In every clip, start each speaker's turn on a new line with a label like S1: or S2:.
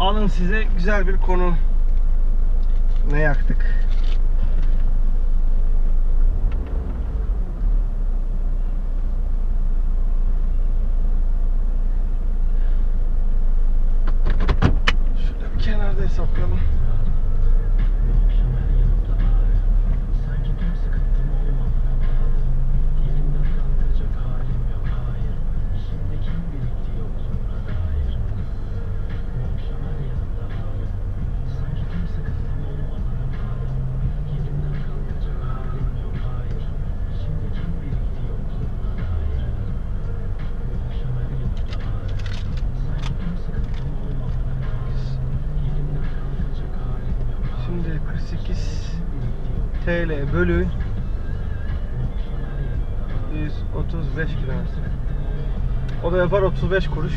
S1: Alın size güzel bir konu. Ne yaktık? Şurada bir kenarda hesaplayalım. TL bölü 135 kilometre. O da yapar 35 kuruş.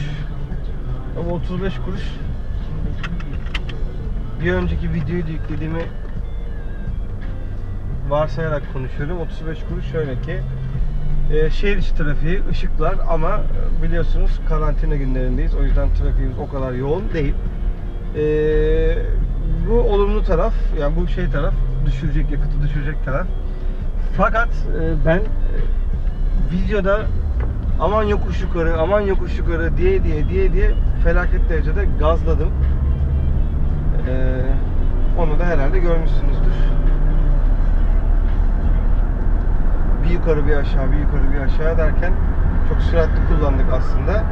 S1: Ama 35 kuruş bir önceki videoyu yüklediğimi varsayarak konuşuyorum. 35 kuruş şöyle ki e, şehir içi trafiği, ışıklar ama biliyorsunuz karantina günlerindeyiz. O yüzden trafiğimiz o kadar yoğun değil. E, bu olumlu taraf, yani bu şey taraf, düşürecek, yakıtı düşürecek taraf. Fakat e, ben e, videoda aman yokuş yukarı, aman yokuş yukarı diye diye diye diye felaket derecede gazladım. E, onu da herhalde görmüşsünüzdür. Bir yukarı bir aşağı, bir yukarı bir aşağı derken çok süratli kullandık aslında.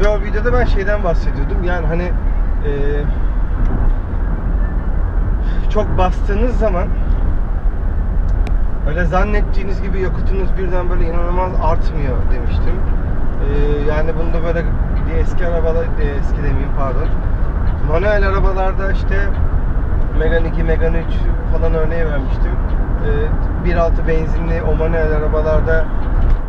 S1: Ve o videoda ben şeyden bahsediyordum. Yani hani e, çok bastığınız zaman öyle zannettiğiniz gibi yakıtınız birden böyle inanılmaz artmıyor demiştim. Ee, yani bunda böyle eski arabalar, e, eski demeyeyim pardon. Manuel arabalarda işte Megane 2, Megane 3 falan örneği vermiştim. Ee, 1.6 benzinli o manuel arabalarda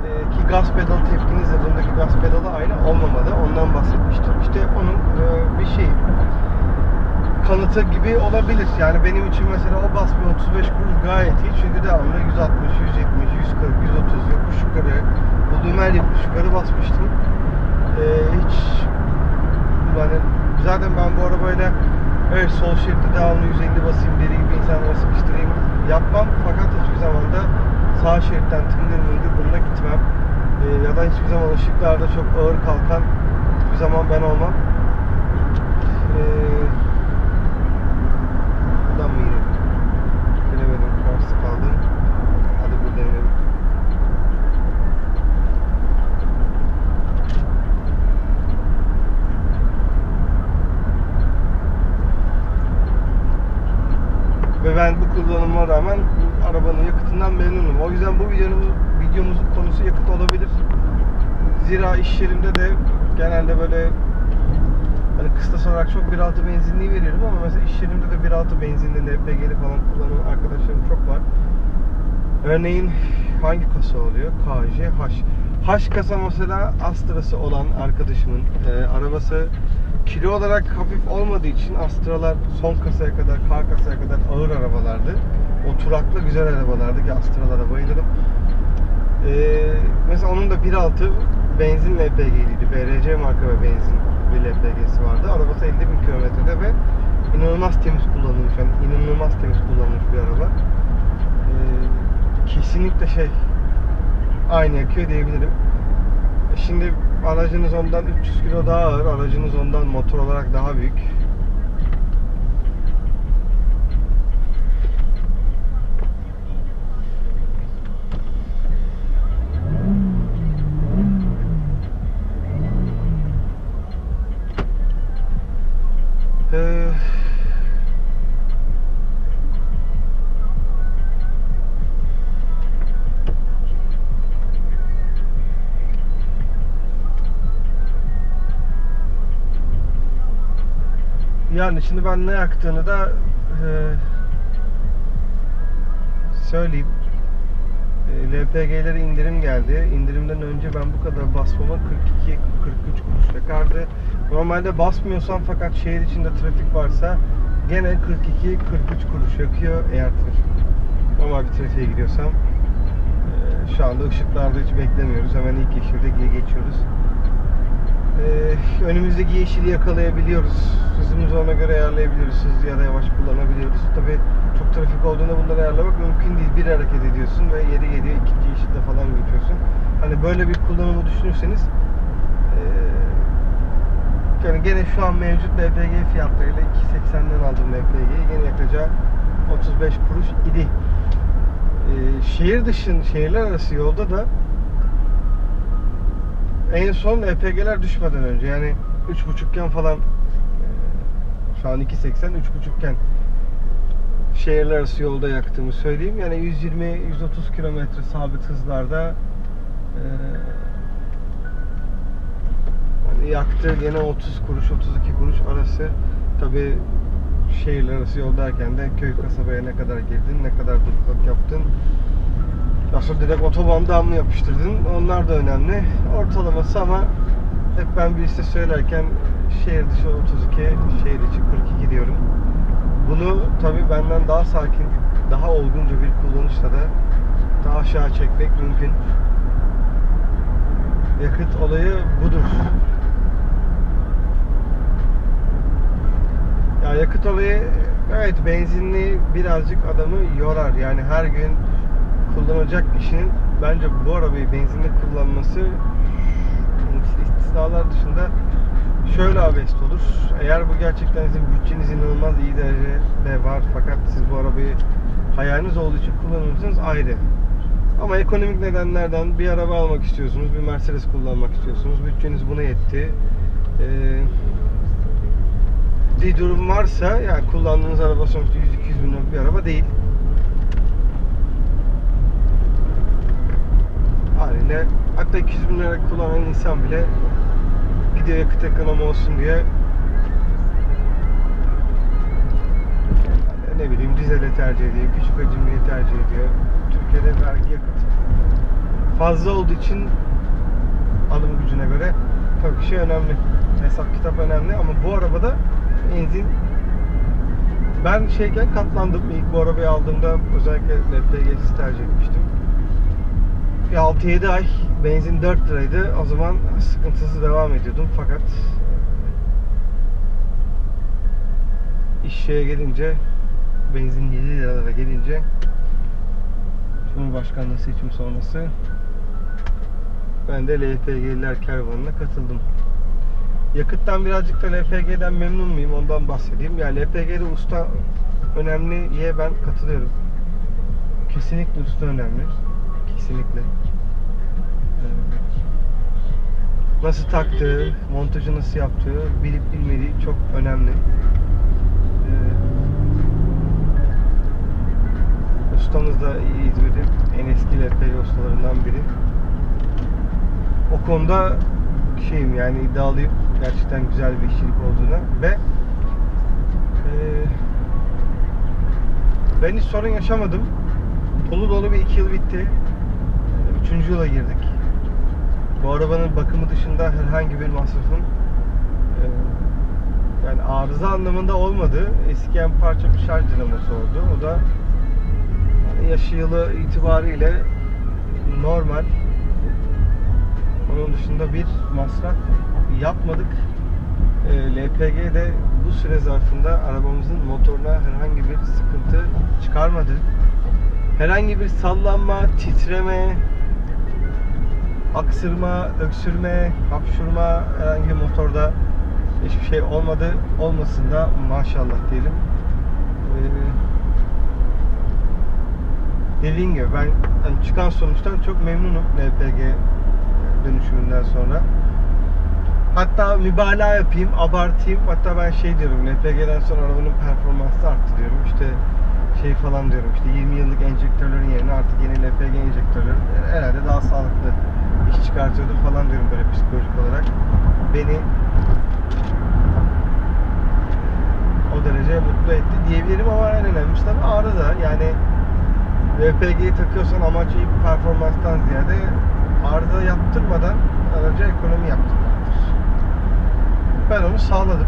S1: e, ki gaz pedal tepkinizle bundaki gaz pedalı aynı olmamalı. Ondan bahsetmiştim. İşte onun e, bir şey kanıtı gibi olabilir. Yani benim için mesela o basma 35 kuruş gayet iyi. Çünkü devamlı 160, 170, 140, 130 yokuş yukarı bulduğum her yokuş yukarı basmıştım. Ee, hiç yani zaten ben bu arabayla evet sol şeritte devamlı 150 basayım deli gibi insanlara sıkıştırayım yapmam. Fakat hiçbir zaman da sağ şeritten tıngır mıngır bununla gitmem. Ee, ya da hiçbir zaman ışıklarda çok ağır kalkan hiçbir zaman ben olmam. Ee, kullanıma rağmen arabanın yakıtından memnunum. O yüzden bu videonun, videomuzun konusu yakıt olabilir. Zira iş yerimde de genelde böyle Hani kıstas olarak çok 1.6 benzinliği veriyorum ama mesela iş yerimde de 1.6 benzinli, LPG'li falan kullanan arkadaşlarım çok var. Örneğin hangi kasa oluyor? KJ-H. H kasa mesela Astra'sı olan arkadaşımın e, arabası kilo olarak hafif olmadığı için Astra'lar son kasaya kadar, K kasaya kadar ağır arabalardı. Oturaklı güzel arabalardı ki Astra'lara bayılırım. E, mesela onun da 1.6 benzin LPG'liydi. BRC marka ve benzin bir LPG'si vardı. Arabası 50 bin kilometrede ve inanılmaz temiz kullanılmış. Yani inanılmaz temiz kullanılmış bir araba. Ee, kesinlikle şey aynı yakıyor diyebilirim. Şimdi aracınız ondan 300 kilo daha ağır, aracınız ondan motor olarak daha büyük. Yani şimdi ben ne yaktığını da e, söyleyeyim. E, LPG'lere indirim geldi. İndirimden önce ben bu kadar basmama 42 43 kuruş yakardı. Normalde basmıyorsam fakat şehir içinde trafik varsa gene 42 43 kuruş yakıyor eğer trafik normal bir trafiğe gidiyorsam. E, şu anda ışıklarda hiç beklemiyoruz. Hemen ilk yeşilde geçiyoruz. E, İşte önümüzdeki yeşili yakalayabiliyoruz. Hızımızı ona göre ayarlayabiliyoruz. Hız ya da yavaş kullanabiliyoruz. Tabii çok trafik olduğunda bunları ayarlamak mümkün değil. Bir hareket ediyorsun ve yeri geliyor ikinci yeşilde falan geçiyorsun. Hani böyle bir kullanımı düşünürseniz eee, yani gene şu an mevcut LPG fiyatlarıyla 2.80'den aldım LPG'yi. Gene yakacağı 35 kuruş idi. Eee, şehir dışın, şehirler arası yolda da en son LPG'ler düşmeden önce yani 3.5'ken falan eee, şu an 2.80 3.5'ken şehirler arası yolda yaktığımı söyleyeyim. Yani 120-130 kilometre sabit hızlarda eee yani yaktı gene 30 kuruş 32 kuruş arası tabi şehirler arası yol derken de köy kasabaya ne kadar girdin ne kadar durukluk yaptın Nasıl direkt otobanda mı yapıştırdın. Onlar da önemli. Ortalaması ama hep ben bir liste söylerken şehir dışı 32 şehir içi 42 diyorum. Bunu tabi benden daha sakin daha olgunca bir kullanışla da daha aşağı çekmek mümkün. Yakıt olayı budur. Ya yakıt olayı evet benzinli birazcık adamı yorar. Yani her gün kullanacak kişinin bence bu arabayı benzinli kullanması istisnalar dışında şöyle abest olur. Eğer bu gerçekten sizin bütçeniz inanılmaz iyi derecede var fakat siz bu arabayı hayaliniz olduğu için kullanıyorsanız ayrı. Ama ekonomik nedenlerden bir araba almak istiyorsunuz, bir Mercedes kullanmak istiyorsunuz, bütçeniz buna yetti. Ee, bir durum varsa yani kullandığınız araba sonuçta 100-200 bin bir araba değil. Haliyle hatta 200 bin lira kullanan insan bile gidiyor yakıt ekonomi olsun diye ne bileyim dizele tercih ediyor, küçük hacimliyi tercih ediyor. Türkiye'de vergi yakıt fazla olduğu için alım gücüne göre tabii şey önemli. Hesap kitap önemli ama bu arabada benzin ben şeyken katlandım. İlk bu arabayı aldığımda özellikle LPG'siz tercih etmiştim. Bir 6-7 ay benzin 4 liraydı. O zaman sıkıntısız devam ediyordum fakat iş şeye gelince benzin 7 liralara gelince Cumhurbaşkanlığı seçim sonrası ben de LPG'liler kervanına katıldım. Yakıttan birazcık da LPG'den memnun muyum ondan bahsedeyim. Yani LPG'de usta önemliye ben katılıyorum. Kesinlikle usta önemli. Kesinlikle. Nasıl taktığı, montajı nasıl yaptığı, bilip bilmediği çok önemli. Ee, Ustamız da İzmir'in en eski LPG ustalarından biri. O konuda şeyim yani iddialıyım gerçekten güzel bir işçilik olduğuna ve eee, ben hiç sorun yaşamadım. Dolu dolu bir iki yıl bitti. Üçüncü yıla girdik. Bu arabanın bakımı dışında herhangi bir masrafım eee, yani arıza anlamında olmadı. Eskiyen parça bir şarj dinamosu oldu. O da yani yaşı yılı itibariyle normal. Onun dışında bir masraf yapmadık. E, LPG de bu süre zarfında arabamızın motoruna herhangi bir sıkıntı çıkarmadı. Herhangi bir sallanma, titreme, aksırma, öksürme, hapşurma herhangi motorda hiçbir şey olmadı. Olmasın da maşallah diyelim. Ee, dediğim gibi ben hani çıkan sonuçtan çok memnunum LPG dönüşümünden sonra. Hatta mübalağa yapayım, abartayım. Hatta ben şey diyorum, LPG'den sonra arabanın performansı arttı diyorum. İşte şey falan diyorum, işte 20 yıllık enjektörlerin yerine artık yeni LPG enjektörler herhalde daha sağlıklı iş çıkartıyordur falan diyorum böyle psikolojik olarak. Beni o derece mutlu etti diyebilirim ama en önemlisi tabii arıza. Yani LPG'yi takıyorsan amacı iyi performanstan ziyade arıza yaptırmadan araca ekonomi yaptırmaktır. Ben onu sağladım.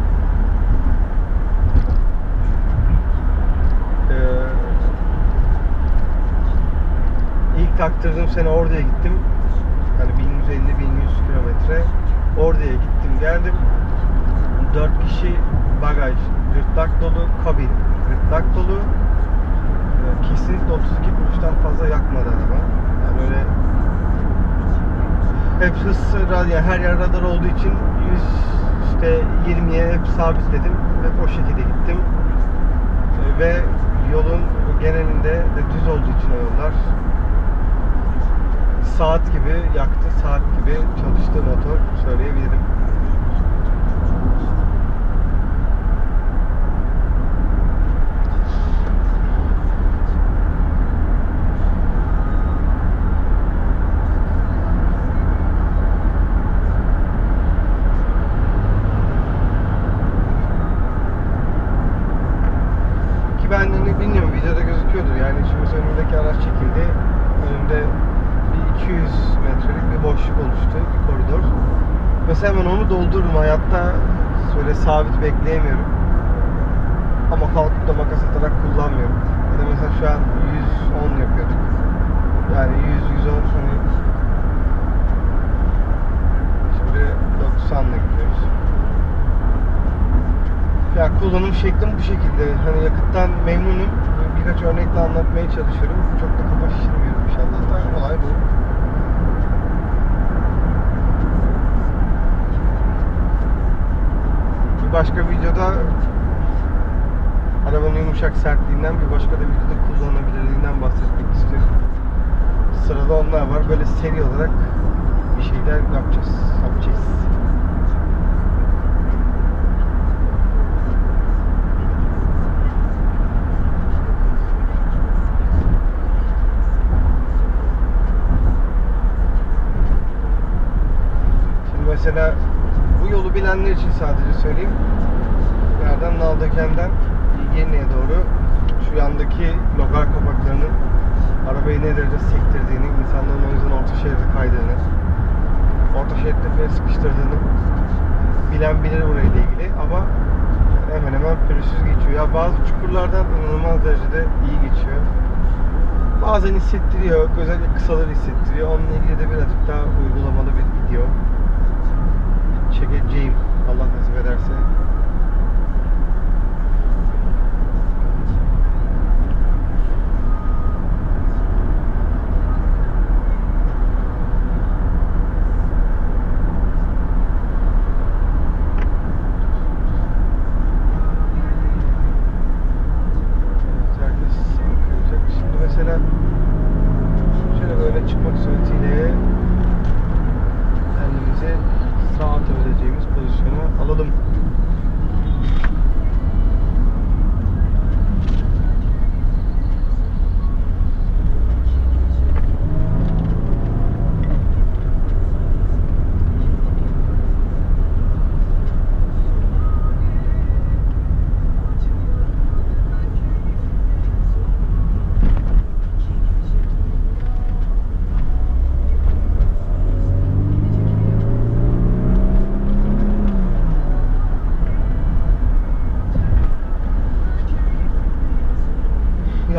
S1: Ee, ilk taktırdığım sene Ordu'ya gittim. Hani 1150-1100 kilometre. Ordu'ya gittim Geldim. 4 kişi bagaj, gırtlak dolu kabin, gırtlak dolu. Ee, Kesinlikle 32 kuruştan fazla yakmadı araba. Yani öyle hep hız radyo yani her yer radar olduğu için 100 işte 20'ye hep sabitledim. Hep o şekilde gittim. Ee, Ve yolun genelinde de düz olduğu için o yollar saat gibi yaktı, saat gibi çalıştı motor söyleyebilirim. Ki ben bilmiyorum videoda gözüküyordur yani şimdi önümdeki araç çekildi. Önümde 200 metrelik bir boşluk oluştu, bir koridor. Mesela ben onu doldururum hayatta böyle sabit bekleyemiyorum. Ama kalkıp da makas atarak kullanmıyorum. Ya da mesela şu an 110 yapıyorduk. Yani 100 110 hani şimdi 90'la gidiyoruz. Ya kullanım şeklim bu şekilde. Hani yakıttan memnunum. Birkaç örnekle anlatmaya çalışıyorum. Çok da kafa şişirmiyorum inşallah. Olay bu. Başka videoda arabanın yumuşak sertliğinden bir başka da videoda kullanılabilirliğinden bahsetmek istiyorum. Sırada onlar var. Böyle seri olarak bir şeyler yapacağız. Şimdi mesela bu yolu bilenler için sadece söyleyeyim. Nereden Naldöken'den Yeni'ye doğru şu yandaki logar kapaklarının arabayı ne derece sektirdiğini, insanların o yüzden orta şeride kaydığını, orta freni sıkıştırdığını bilen bilir burayla ilgili ama hemen hemen pürüzsüz geçiyor. Ya bazı çukurlardan inanılmaz derecede iyi geçiyor. Bazen hissettiriyor, özellikle kısaları hissettiriyor. Onunla ilgili de birazcık daha uygulamalı bir video çekeceğim Allah nasip ederse.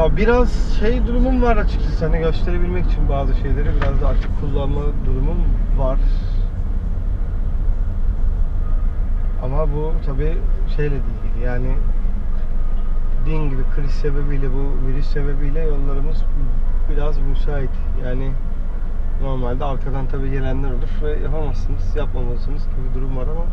S1: Ya biraz şey durumum var açıkçası hani gösterebilmek için bazı şeyleri biraz da açık kullanma durumum var. Ama bu tabi şeyle de ilgili yani dediğin gibi kriz sebebiyle bu virüs sebebiyle yollarımız biraz müsait. Yani normalde arkadan tabi gelenler olur ve yapamazsınız, yapmamalısınız gibi bir durum var ama